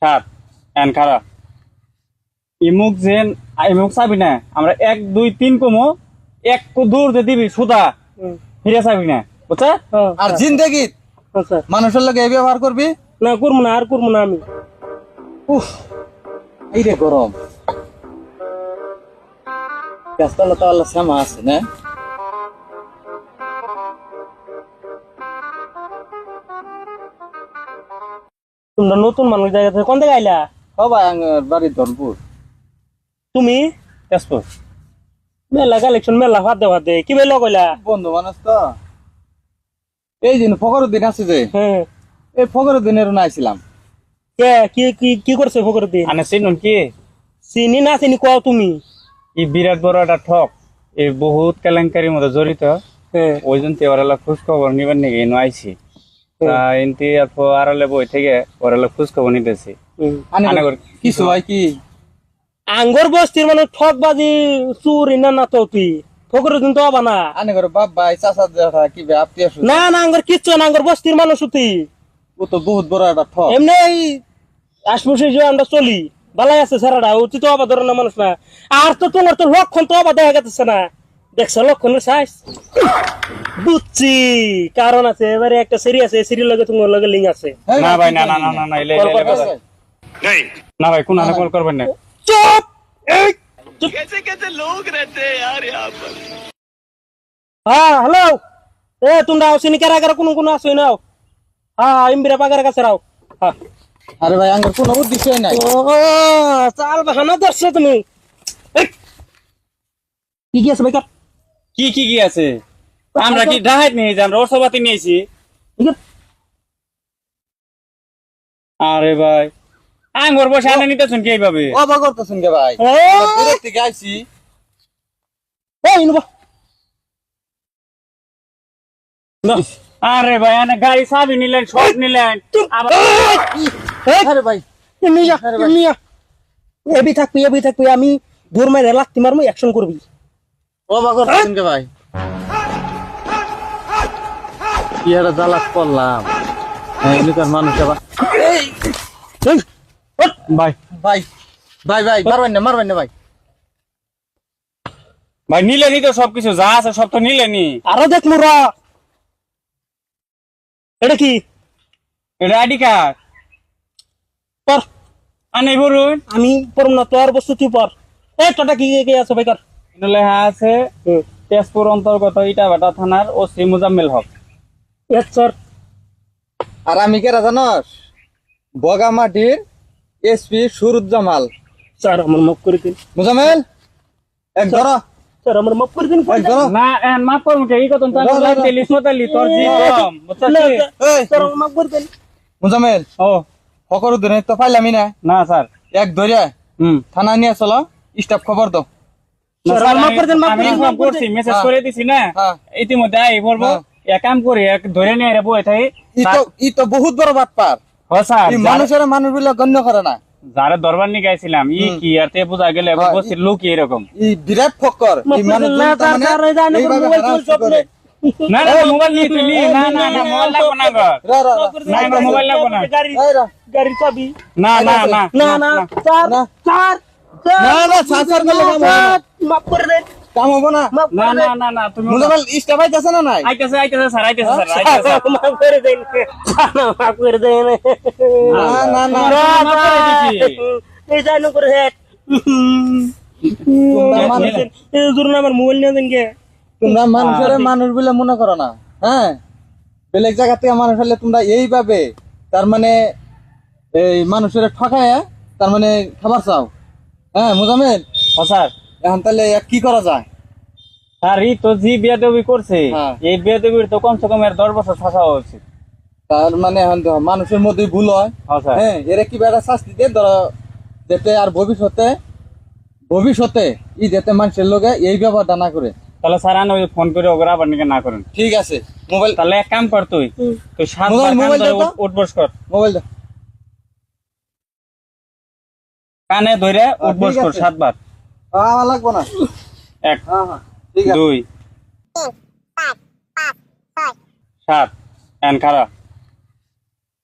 সাত এন খারা। ইমুক যেন ইমুক চাবি না আমরা এক দুই তিন কমো এক কো দূর যে দিবি সুদা। ফিরে চাবি না বুঝছা? আর জিন্দেগি মানুষের লগে এই ব্যবহার করবি? না করব না আর করব না আমি। উফ এই রে গরম। গাছতলা তো আল্লাহ শ্যামা আছে না? তোমরা নতুন মানুষ জায়গা থেকে কোন থেকে আইলা? সবাই আঙ্গর বাড়ি ধরপুর তুমি? তেজপুর। মেলা কালেকশন মেলা ভাত দে ভাত দে কি বেলা কইলা? বন্ধু মানুষ তো। এই দিন ফকরের দিন আছে যে। হ্যাঁ। এই ফকরের দিনের না আইছিলাম। কে? কি কি কি করছে ফকর দি আনে চিনুন কি? চিনি না চিনি কও তুমি? ই বিরাট বড় একটা ঠক এই বহুত কেলেঙ্কারির মধ্যে জড়িত। হ্যাঁ। ওই জন্য ওরালা খোঁজ খবর নিবার নাকি এনে আইছি। তা ইনতি আর আড়ালে বই থেকে ওরালা খোঁজ খবর নিতেছি। হুম। আনে আনে করে- কিছু হয় কি? আঙ্গর বস্তির মানে ঠক বাজি চুর ইনা না তো তুই ফকর দিন তো হবা না। বাপ ভাই চাচা কি আপনি না না আঙ্গর কিচ্ছু না আঙ্গর বস্তির মানুষ তুই ও তো বহুত বড় একটা ঠক। এমনি এই আশপাশে যে আমরা চলি বালাই আছে সারাটা উচিত হবা ধরনের মানুষ না। আর তো তোমার তো লক্ষণ তো হবা দেখা গেছে না। দেখছ লক্ষণের সাইজ? বুঝছি কারণ আছে এবারে একটা সিরি আছে সিরি লগে তোমার লগে লিঙ্ক আছে। হ্যাঁ, না ভাই না না না না না ইলে করবে? কথা। না? ভাই কোন হাতে কল করবেন না? চুপ! এই, চুপ। হ্যাঁ হ্যালো! এ তোমরা আসেনি কারা কারা কোন কোন আসো নাও হ্যাঁ ইমবিরা পাগার কাছে রাও। হ্যাঁ। আরে ভাই আঙ্গর কোনো উদ্দেশ্য নাই। ও চাল বাহানা ধরছো তুমি। এই, কি কি আছে বেকার কি কি কি আছে? আমরা কি ডাহাত নিয়েছি আমরা অর্থপাতি নিয়েছি? আরে ভাই আঙ্গুর বসে আনে নিতেছেন কি এইভাবে? অবাক করতেছেন কে ভাই? দূরের থেকে আইছি। আরে ভাই আনে গাড়ি চাবি নিলেন সব নিলেন। আরে ভাই মিয়া মিয়া এবি থাকবি এবি থাকবি আমি দূর মারে লাত্তি মারমু অ্যাকশন করবি। অবাক করতেছেন কে ভাই? কি একটা করলাম। হ্যাঁ মানুষ আবার ভাই। ভাই ভাই ভাই মারবেন না মারবেন না ভাই। ভাই নিলেনি তো সবকিছু যা আছে সব তো নিলেনি আরও দেখ মোরা এটা কি? এটা আইডি কার্ড। পর। আনে বলুন আমি পরম না তোর বস্তু তুই পর। এই তোটা কি কি আছে বেকার এটা লেখা আছে তেজপুর অন্তর্গত ইটাভাটা থানার ওসি মুজাম্মেল হক। স্যার আর আমি কেরা জানস? বগামাটির এসপি সুরুজ্জামাল। স্যার আমার মাফ করে দিন। মুজামেল এক ধর। স্যার আমার মাফ করে দিন। না এন মাফ করুন কে? এই কথা না, না, না। তেলি তোর জি কম স্যার আমার মাফ করে দিন। মুজামেল ও। ফকর দিনে তো পাইলামই না। না স্যার। এক ধরিয়া হুম। থানা নিয়ে চলো স্টাফ খবর দাও। মেসেজ হ্যাঁ। করে দিছি না হ্যাঁ। ইতিমধ্যে আই বলব হ্যাঁ। এক কাম করি এক ধরে নিয়ে রে বই থাই ই তো বহুত বড় বাটপার হ স্যার এই যার- মানুষের মানুষগুলো গণ্য করে না যারা দরবার নিয়ে গেছিলাম ই কি আর তে বোঝা গেলে হ্যাঁ, লোক এরকম ই বিরাট ফক্কর এই করে মানুষ না। না না মোবাইল নিয়ে না না না মোবাইল লাগবো না গো। রা, রা, রা। মাফ করে দিন, না, না, মোবাইল লাগবো না। গাড়ি এই রা। গাড়ির চাবি না না না না না স্যার না। না, না, স্যার, স্যার কাম হবে না। স্যার, মাফ করে দেন কাম হব না। না না না না তুমি মুজামেল স্টাফ আইতাছে না নাই? আইতেছে আইতেছে স্যার আইতেছে স্যার স্যার, মাফ করে দেন। মাফ করে দেন। না না না না, মাফ করে দিছি। এই যাই না করে হেট। তোমরা এই ধরুন আমার মোবাইল নিয়ে দেন কে তোমরা মানুষের মানুষ বলে মনে করো না হ্যাঁ? বেলেগ জায়গা থেকে মানুষ হলে তোমরা এইভাবে তার মানে এই মানুষের ঠকায় তার মানে খাবার চাও। হ্যাঁ মুজামেল স্যার। এখন তাহলে কি করা যায়? স্যার ই তো জি বিয়া দেবী করছে। হ্যাঁ। এই বিয়া দেবীর তো কমসে কম এর দশ বছর শাসা হওয়া উচিত। তার মানে এখন মানুষের মধ্যে ভুল হয়। হ্যাঁ এরা কি বেড়া শাস্তি দিয়ে? ধরো যাতে আর ভবিষ্যতে ভবিষ্যতে ই যাতে মানুষের লোকে এই ব্যবহারটা না করে। তাহলে স্যার আনো ফোন করে ওগুলো আবার নাকি না করেন। ঠিক আছে মোবাইল তাহলে এক কাম কর তুই। তুই সাত মোবাইল- উঠবস কর। মোবাইল কানে ধরে উঠবস কর। সাতবার। আমার লাগবো না। এক হ্যাঁ হ্যাঁ দুই সাত এন খারা।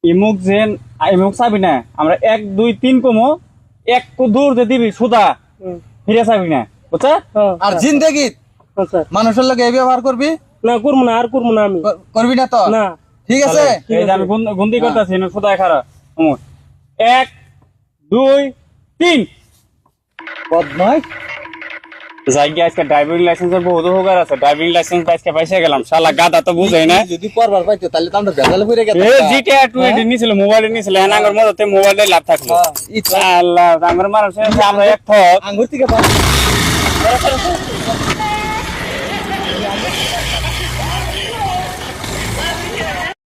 ইমুক যেন ইমুক চাবি না। আমরা এক দুই তিন কমো। এক দূর যে দিবি সুদা। ফিরে চাবি না। বুঝছা? হ্যাঁ, আর জিন্দেগি মানুষের লোক এই ব্যবহার করবি? না করব না আর করব না আমি। করবি না তো? না। ঠিক আছে? এই যে আমি গুন- গুনতি করতেছি সুদা খারা। এক দুই তিন। বদমাইশ যাই গিয়ে আজকে ড্রাইভিং লাইসেন্সের বহুত হোগার আছে। ড্রাইভিং লাইসেন্স আজকে পাইছে গেলাম। শালা গাদা তো বুঝাই না যদি করবার পাইতো তাহলে তো আমরা ভেজালে পড়ে গেতাম। এ জিটিআর টু এটি নিছিল মোবাইলে নিছিল। এনাঙ্গর মধ্যে মোবাইলে লাভ থাকল। হ্যাঁ, আল্লাহ আমার মানুষ আমরা এক থক আঙ্গুর থেকে পাস